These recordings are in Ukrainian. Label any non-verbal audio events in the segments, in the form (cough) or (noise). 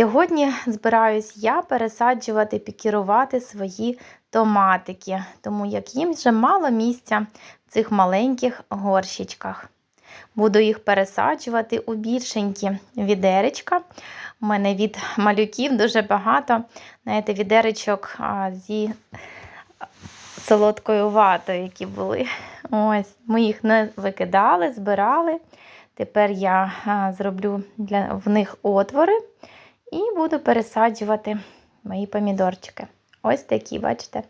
Сьогодні збираюсь я пересаджувати, пікірувати свої томатики, тому як їм вже мало місця в цих маленьких горщичках. Буду їх пересаджувати у більшенькі відеречка. У мене від малюків дуже багато знаєте, відеречок зі солодкою ватою, які були. Ось, Ми їх не викидали, збирали. Тепер я зроблю для, в них отвори і буду пересаджувати мої помідорчики. Ось такі, бачите?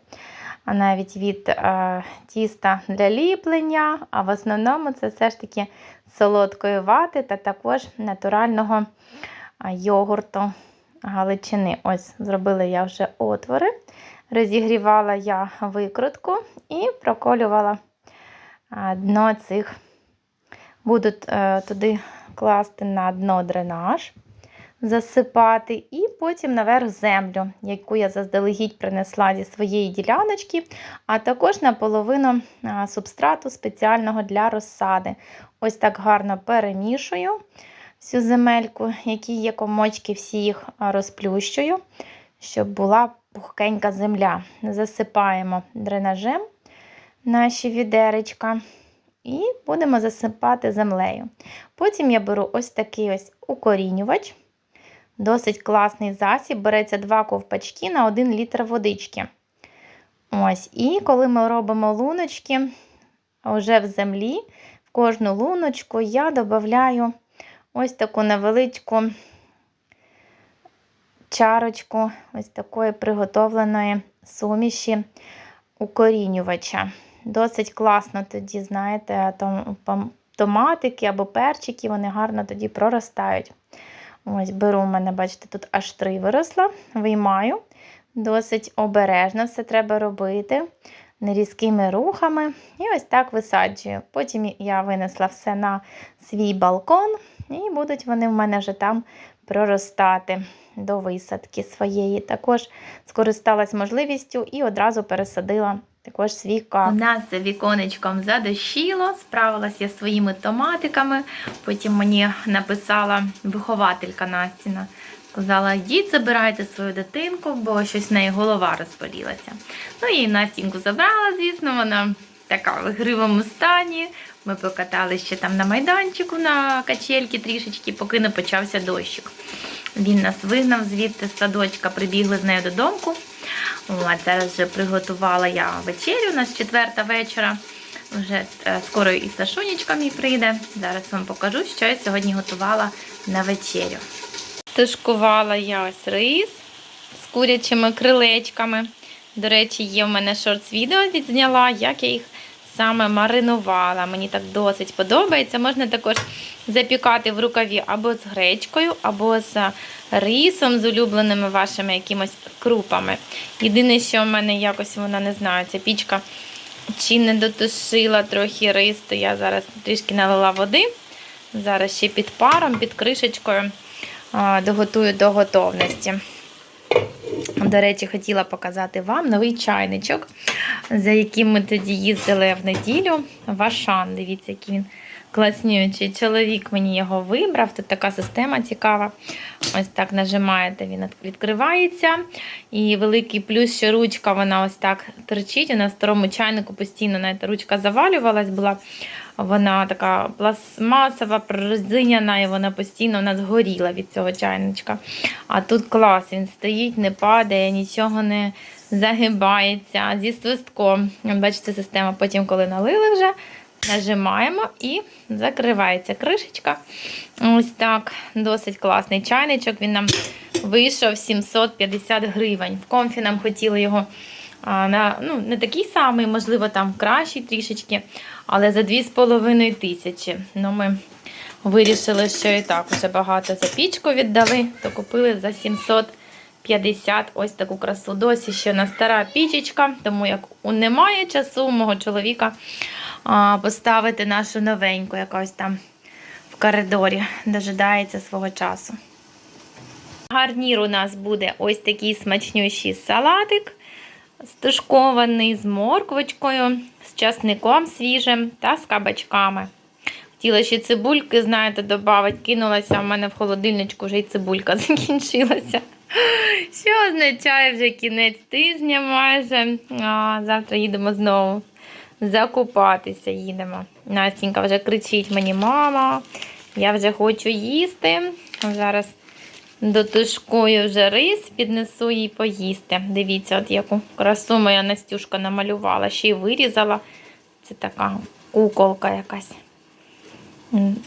А навіть від а, тіста для ліплення, а в основному це все ж таки солодкої вати та також натурального йогурту галичини. Ось, зробила я вже отвори. Розігрівала я викрутку і проколювала дно цих. Буду е, туди класти на дно дренаж, засипати, і потім наверх землю, яку я заздалегідь принесла зі своєї діляночки, а також наполовину субстрату спеціального для розсади. Ось так гарно перемішую всю земельку, які є комочки, всі їх розплющую, щоб була пухкенька земля. Засипаємо дренажем наші відеречка. І будемо засипати землею. Потім я беру ось такий ось укорінювач. Досить класний засіб. Береться два ковпачки на 1 літр водички. Ось. І коли ми робимо луночки вже в землі, в кожну луночку я додаю ось таку невеличку чарочку ось такої приготовленої суміші укорінювача. Досить класно тоді, знаєте, томатики або перчики, вони гарно тоді проростають. Ось беру, у мене, бачите, тут аж три виросла, виймаю. Досить обережно все треба робити, нерізкими рухами. І ось так висаджую. Потім я винесла все на свій балкон, і будуть вони в мене вже там проростати до висадки своєї. Також скористалась можливістю і одразу пересадила також свій кап. У нас за віконечком задощило, справилася зі своїми томатиками. Потім мені написала вихователька Настіна. Сказала, йдіть, забирайте свою дитинку, бо щось в неї голова розпалілася. Ну і Настінку забрала, звісно, вона така в гривому стані. Ми покатали ще там на майданчику на качельки трішечки, поки не почався дощик. Він нас вигнав звідти з садочка, прибігли з нею додому. От, Зараз вже приготувала я вечерю, у нас четверта вечора. Вже е, скоро і Сашунечка мій прийде. Зараз вам покажу, що я сьогодні готувала на вечерю. Тушкувала я ось рис з курячими крилечками. До речі, є в мене шортс-відео відзняла, як я їх саме маринувала. Мені так досить подобається. Можна також запікати в рукаві або з гречкою, або з рисом, з улюбленими вашими якимось крупами. Єдине, що в мене якось вона не знаю, ця пічка чи не дотушила трохи рис, то я зараз трішки налила води. Зараз ще під паром, під кришечкою доготую до готовності. До речі, хотіла показати вам новий чайничок, за яким ми тоді їздили в неділю. Вашан. Дивіться, який він класнючий. Чоловік мені його вибрав. Тут така система цікава. Ось так нажимаєте, він відкривається. І великий плюс, що ручка вона ось так торчить. У на старому чайнику постійно навіть ручка завалювалась була. Вона така пластмасова, прорезиняна, і вона постійно у нас горіла від цього чайничка. А тут клас, він стоїть, не падає, нічого не загибається зі свистком. Бачите, система. Потім, коли налили вже, нажимаємо і закривається кришечка. Ось так, досить класний чайничок. Він нам вийшов 750 гривень. В комфі нам хотіли його на, ну, не такий самий, можливо, там кращий трішечки, але за 2,5 тисячі. Ну, Ми вирішили, що і так вже багато за пічку віддали, то купили за 750 ось таку красу. Досі ще на стара пічечка, тому як немає часу у мого чоловіка поставити нашу новеньку, яка ось там в коридорі дожидається свого часу. Гарнір у нас буде ось такий смачнющий салатик стушкований з морквочкою, з часником свіжим та з кабачками. Хотіла ще цибульки, знаєте, додати, кинулася, в мене в холодильничку вже й цибулька (laughs) закінчилася. Що означає вже кінець тижня майже. А, завтра їдемо знову закупатися. Їдемо. Настінька вже кричить мені, мама, я вже хочу їсти. Зараз дотушкую вже рис, піднесу їй поїсти. Дивіться, от яку красу моя Настюшка намалювала, ще й вирізала. Це така куколка якась.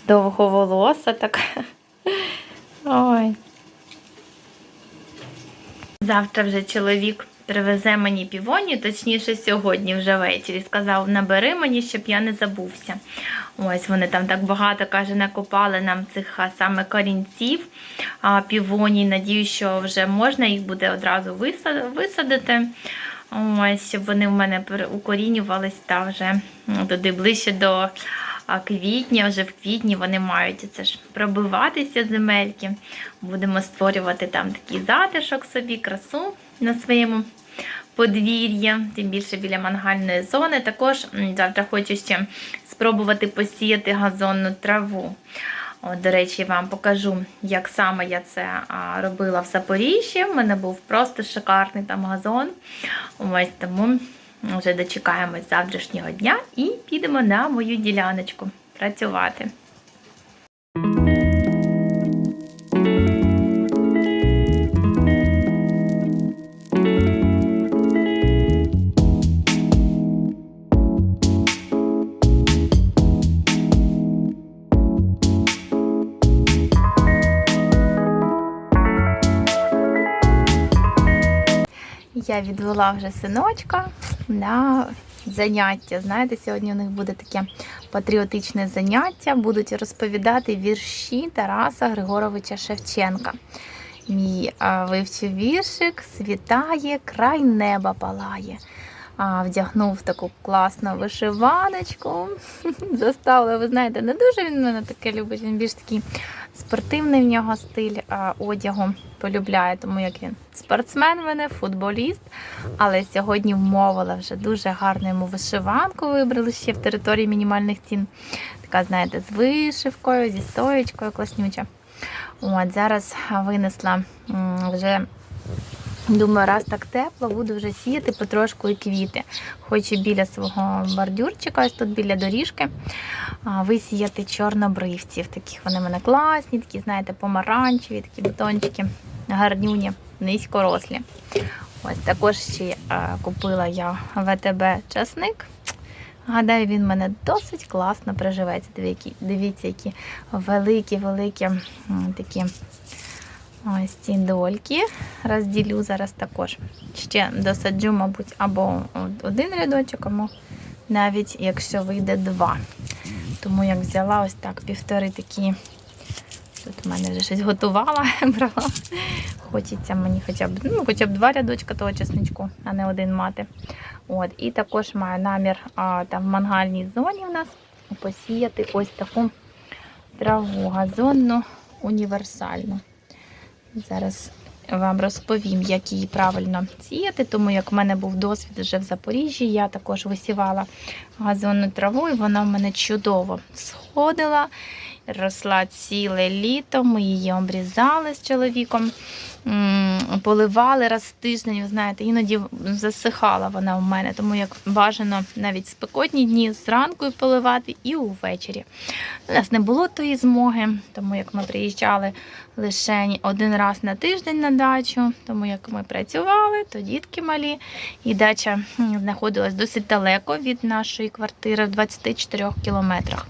Довговолоса така. (laughs) Ой. Завтра вже чоловік привезе мені півоні, точніше сьогодні вже ввечері. Сказав, набери мені, щоб я не забувся. Ось вони там так багато, каже, накопали нам цих саме корінців а, півоній. Надію, що вже можна їх буде одразу висадити. Ось, щоб вони в мене укорінювались та вже туди ближче до квітня, вже в квітні вони мають це ж пробиватися земельки. Будемо створювати там такий затишок собі, красу на своєму подвір'ї, тим більше біля мангальної зони. Також завтра хочу ще спробувати посіяти газонну траву. От, до речі, вам покажу, як саме я це робила в Запоріжжі. У мене був просто шикарний там газон. Ось тому вже дочекаємось завтрашнього дня і підемо на мою діляночку працювати. Я відвела вже синочка на заняття. Знаєте, сьогодні у них буде таке патріотичне заняття. Будуть розповідати вірші Тараса Григоровича Шевченка. Мій вивчив віршик, світає, край неба палає. Вдягнув таку класну вишиваночку. (laughs) Заставила, ви знаєте, не дуже він мене таке любить. Він більш такий спортивний в нього стиль одягу полюбляє, тому як він спортсмен мене, футболіст. Але сьогодні вмовила вже дуже гарну йому вишиванку вибрали ще в території мінімальних цін. Така, знаєте, з вишивкою, зі стоєчкою класнюча. От, зараз винесла вже. Думаю, раз так тепло, буду вже сіяти потрошку і квіти. Хочу біля свого бордюрчика, ось тут біля доріжки, висіяти чорнобривців. Таких вони в мене класні, такі, знаєте, помаранчеві, такі бутончики, гарнюні, низькорослі. Ось також ще купила я ВТБ часник. Гадаю, він мене досить класно приживеться. Дивіться, які великі-великі такі ось ці дольки. Розділю зараз також. Ще досаджу, мабуть, або один рядочок, або навіть якщо вийде два. Тому як взяла ось так півтори такі. Тут в мене вже щось готувала, (laughs) брала. Хочеться мені хоча б, ну, хоча б два рядочка того чесничку, а не один мати. От, і також маю намір а, там в мангальній зоні у нас посіяти ось таку траву газонну універсальну. Зараз вам розповім, як її правильно сіяти, тому як в мене був досвід вже в Запоріжжі, я також висівала газонну траву, і вона в мене чудово сходила, росла ціле літо. Ми її обрізали з чоловіком, поливали раз в тиждень, ви знаєте, іноді засихала вона в мене, тому як бажано навіть спекотні дні зранку поливати і увечері. У нас не було тої змоги, тому як ми приїжджали лише один раз на тиждень на дачу, тому як ми працювали, то дітки малі, і дача знаходилась досить далеко від нашої квартири в 24 кілометрах.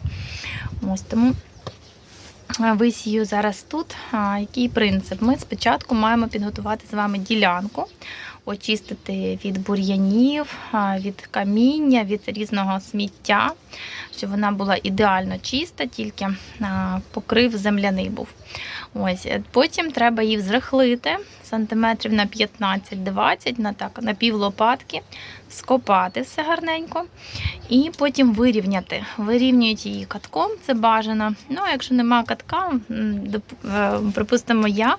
Ось тому висію зараз тут. Який принцип? Ми спочатку маємо підготувати з вами ділянку, очистити від бур'янів, від каміння, від різного сміття, щоб вона була ідеально чиста, тільки покрив земляний був. Ось, е, Потім треба її взрихлити, сантиметрів на 15-20, на так, на пів лопатки, скопати все гарненько. І потім вирівняти. Вирівнюють її катком, це бажано. Ну, а якщо нема катка, е, припустимо, я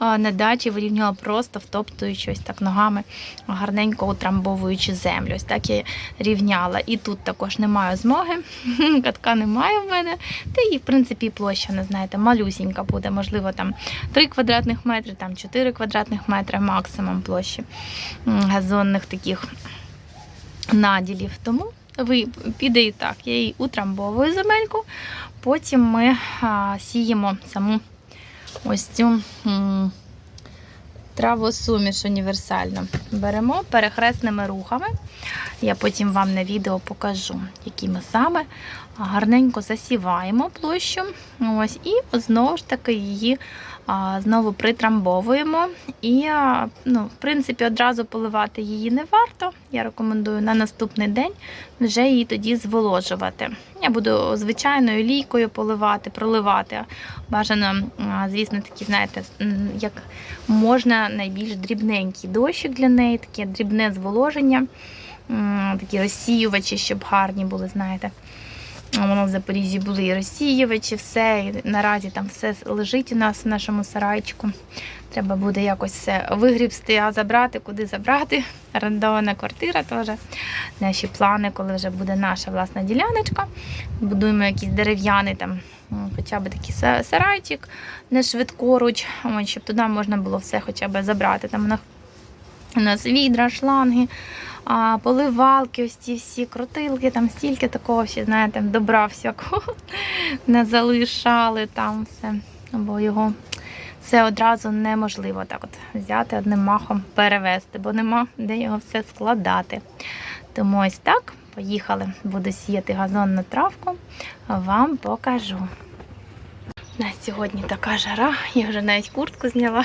е, на дачі вирівнювала просто втоптуючи ось так ногами, гарненько утрамбовуючи землю. Ось так я рівняла. І тут також не маю змоги, (laughs) катка немає в мене. Та і, в принципі, площа, не знаєте, малюсінька буде, можливо, там 3 квадратних метри, там 4 квадратних метри максимум площі газонних таких наділів. Тому ви піде і так. Я її утрамбовую земельку, потім ми сіємо саму ось цю травосуміш універсальну. Беремо перехресними рухами. Я потім вам на відео покажу, які ми саме гарненько засіваємо площу. Ось, і знову ж таки її а, знову притрамбовуємо. І, а, ну, в принципі, одразу поливати її не варто. Я рекомендую на наступний день вже її тоді зволожувати. Я буду звичайною лійкою поливати, проливати. Бажано, звісно, такі, знаєте, як можна найбільш дрібненький дощик для неї, таке дрібне зволоження, такі розсіювачі, щоб гарні були, знаєте. Воно в Запоріжжі були і розсіювачі, все. І наразі там все лежить у нас в нашому сарайчику. Треба буде якось все вигрібсти, а забрати, куди забрати. Орендована квартира теж. Наші плани, коли вже буде наша власна діляночка. Будуємо якийсь дерев'яний там, хоча б такий сарайчик, не швидкоруч, щоб туди можна було все хоча б забрати. Там у нас- у нас відра, шланги, поливалки, ось ці всі крутилки, там стільки такого ще, знаєте, добра всякого (laughs) не залишали там все. Бо його все одразу неможливо так от взяти одним махом перевезти, бо нема де його все складати. Тому ось так, поїхали. Буду сіяти газонну травку, вам покажу. У нас сьогодні така жара, я вже навіть куртку зняла.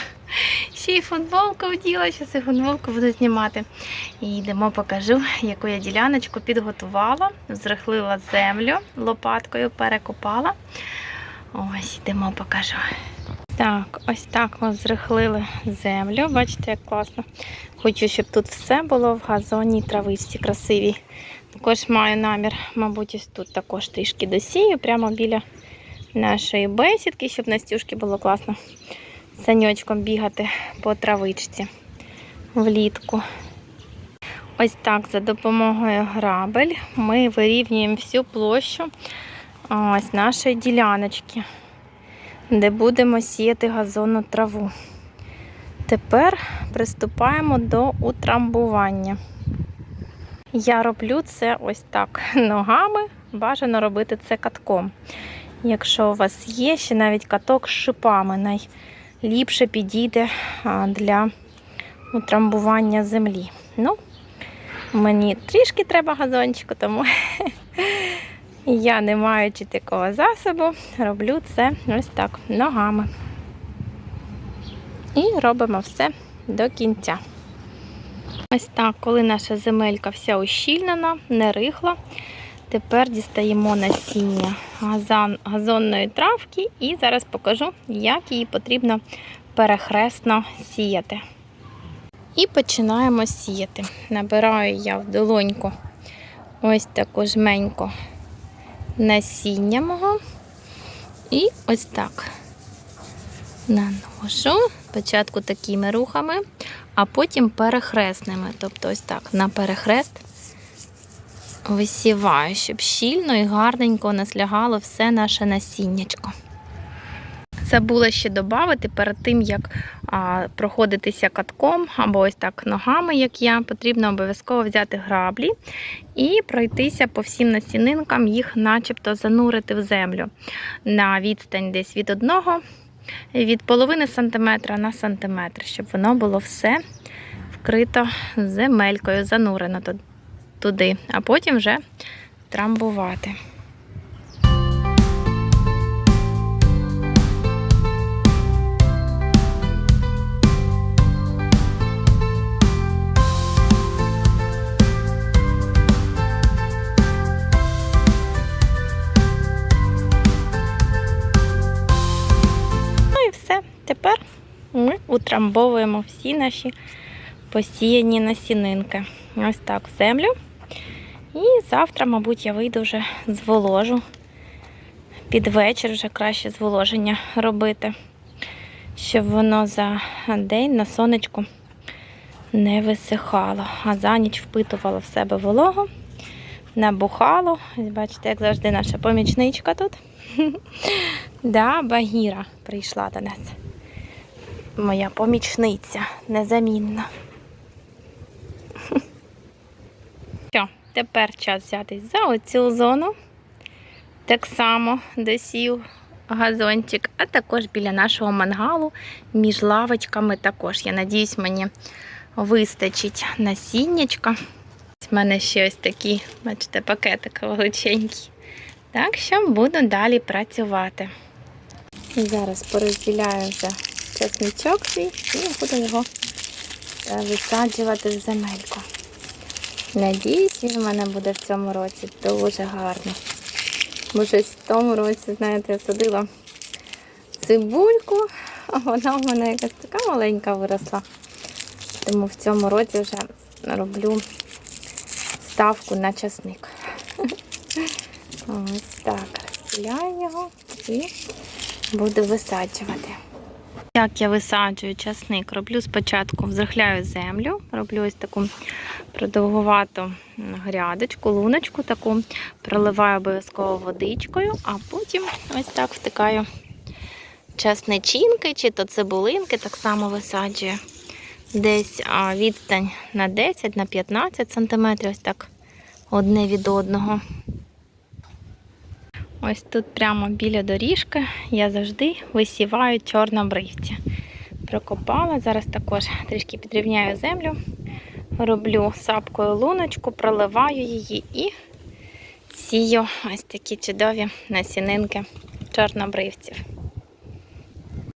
Ще й футболку вділа, зараз і футболку буду знімати. І йдемо покажу, яку я діляночку підготувала, зрихлила землю лопаткою, перекопала. Ось, йдемо покажу. Так, ось так ми зрихлили землю. Бачите, як класно. Хочу, щоб тут все було в газонній травичці красивій. Також маю намір, мабуть, ось тут також трішки досію, прямо біля нашої бесідки, щоб Настюшки було класно саньочком бігати по травичці влітку. Ось так, за допомогою грабель ми вирівнюємо всю площу ось нашої діляночки, де будемо сіяти газонну траву. Тепер приступаємо до утрамбування. Я роблю це ось так (laughs) ногами, бажано робити це катком. Якщо у вас є ще навіть каток з шипами, найліпше підійде для утрамбування землі. Ну, мені трішки треба газончику, тому (laughs) я, не маючи такого засобу, роблю це ось так ногами. І робимо все до кінця. Ось так, коли наша земелька вся ущільнена, не рихла, тепер дістаємо насіння газан, газонної травки і зараз покажу, як її потрібно перехресно сіяти. І починаємо сіяти. Набираю я в долоньку ось таку жменьку насіння мого. І ось так наношу. Спочатку такими рухами, а потім перехресними. Тобто ось так на перехрест висіваю, щоб щільно і гарненько наслягало все наше насіннячко. Забула ще додати перед тим, як а, проходитися катком або ось так ногами, як я, потрібно обов'язково взяти граблі і пройтися по всім насінинкам, їх начебто занурити в землю на відстань десь від одного, від половини сантиметра на сантиметр, щоб воно було все вкрито земелькою, занурено туди, а потім вже трамбувати. Втрамбовуємо всі наші посіяні насінинки. Ось так в землю. І завтра, мабуть, я вийду вже зволожу. Під вечір вже краще зволоження робити, щоб воно за день на сонечку не висихало, а за ніч впитувало в себе вологу, набухало. Ось бачите, як завжди, наша помічничка тут. (laughs) Да, Багіра прийшла до нас. Моя помічниця незамінна. Що, тепер час взятись за оцю зону. Так само досів газончик, а також біля нашого мангалу між лавочками також. Я надіюсь, мені вистачить насіннячка. У мене ще ось такий, бачите, пакетик величенький. Так що буду далі працювати. І зараз порозділяю вже чесничок свій і буду його е, висаджувати в земельку. Надіюсь, він в мене буде в цьому році дуже гарний. Бо щось в тому році, знаєте, я садила цибульку, а вона в мене якась така маленька виросла. Тому в цьому році вже роблю ставку на часник. (laughs) Ось так, розділяю його і буду висаджувати. Як я висаджую часник, роблю спочатку взрихляю землю, роблю ось таку продовгувату грядочку, луночку таку, проливаю обов'язково водичкою, а потім ось так втикаю часничинки чи то цибулинки, так само висаджую. Десь відстань на 10 на 15 сантиметрів, ось так одне від одного. Ось тут прямо біля доріжки я завжди висіваю чорнобривці. Прокопала, зараз також трішки підрівняю землю, роблю сапкою луночку, проливаю її і сію ось такі чудові насінинки чорнобривців.